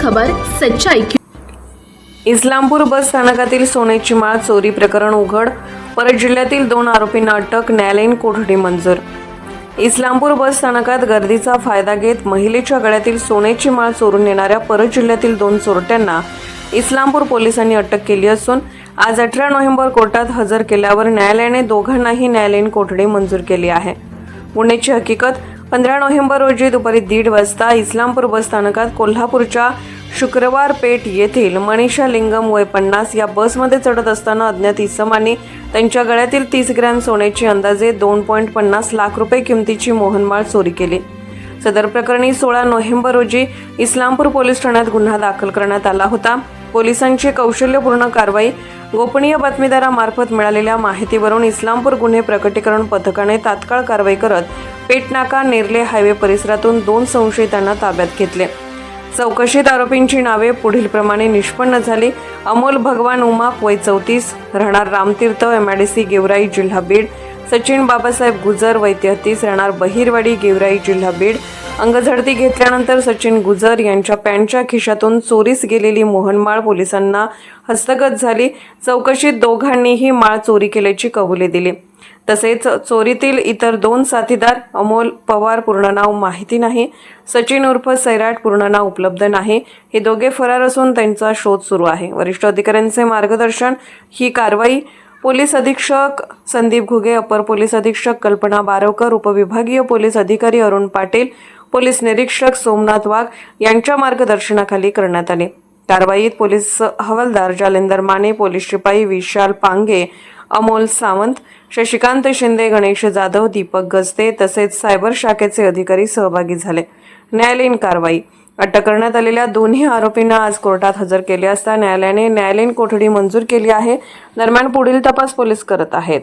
खबर सच्चाई की इस्लामपूर बस स्थानकातील सोन्याची माळ चोरी प्रकरण उघड. परत जिल्ह्यातील दोन आरोपींना अटक न्यायालयीन कोठडी मंजूर. इस्लामपूर बस स्थानकात गर्दीचा फायदा घेत महिलेच्या गळ्यातील सोन्याची माळ चोरून नेणाऱ्या परत जिल्ह्यातील दोन चोरट्यांना इस्लामपूर पोलिसांनी अटक केली असून आज अठरा नोव्हेंबर कोर्टात हजर केल्यावर न्यायालयाने दोघांनाही न्यायालयीन कोठडी मंजूर केली आहे. गुन्ह्याची हकीकत पंधरा नोव्हेंबर रोजी दुपारी दीड वाजता इस्लामपूर बस स्थानकात कोल्हापूरच्या शुक्रवार पेठ येथील मनीषा लिंगम वय पन्नास या बसमध्ये चढत असताना अज्ञात इसमांनी त्यांच्या गळ्यातील तीस ग्रॅम सोन्याची अंदाजे दोन पॉईंट पन्नास लाख रुपये किमतीची मोहनमाळ चोरी केली. सदर प्रकरणी सोळा नोव्हेंबर रोजी इस्लामपूर पोलीस ठाण्यात गुन्हा दाखल करण्यात आला होता. पोलिसांची कौशल्यपूर्ण कारवाई गोपनीय बातमीदारामार्फत मिळालेल्या माहितीवरून इस्लामपूर गुन्हे प्रकटीकरण पथकाने तात्काळ कारवाई करत पेटनाका नेरले हायवे परिसरातून दोन संशयितांना ताब्यात घेतले. चौकशीत आरोपींची नावे पुढीलप्रमाणे निष्पन्न झाली. अमोल भगवान उमाप वय चौतीस राहणार रामतीर्थ एमआयडीसी गेवराई जिल्हा बीड सचिन बाबासाहेब गुजर वय तेहतीस राहणार बहिरवाडी गेवराई जिल्हा बीड अंगझडती घेतल्यानंतर सचिन गुजर यांच्या पॅन्टच्या खिशातून चोरीस गेलेली मोहनमाळ पोलिसांना हस्तगत झाली. चौकशीत दोघांनीही माळ चोरी केल्याची कबुली दिली. तसेच चोरीतील इतर दोन साथीदार अमोल पवार पूर्ण नाव माहिती नाही. सचिन उर्फ सैराट पूर्ण नाव उपलब्ध नाही. हे दोघे फरार असून त्यांचा शोध सुरू आहे. वरिष्ठ अधिकाऱ्यांचे मार्गदर्शन ही कारवाई पोलीस अधीक्षक संदीप घुगे अपर पोलीस अधीक्षक कल्पना बारवकर उपविभागीय पोलीस अधिकारी अरुण पाटील पोलीस निरीक्षक सोमनाथ वाघ यांच्या मार्गदर्शनाखाली करण्यात आले. कारवाईत पोलीस हवालदार जालेंदर माने पोलीस शिपाई विशाल पांगे अमोल सावंत शशिकांत शिंदे गणेश जाधव दीपक गजते तसेच सायबर शाखेचे अधिकारी सहभागी झाले. न्यायालयीन कारवाई. अटक करण्यात आलेल्या दोन्ही आरोपींना आज कोर्टात हजर केले असता न्यायालयाने न्यायालयीन कोठडी मंजूर केली आहे. दरम्यान पुढील तपास पोलीस करत आहेत.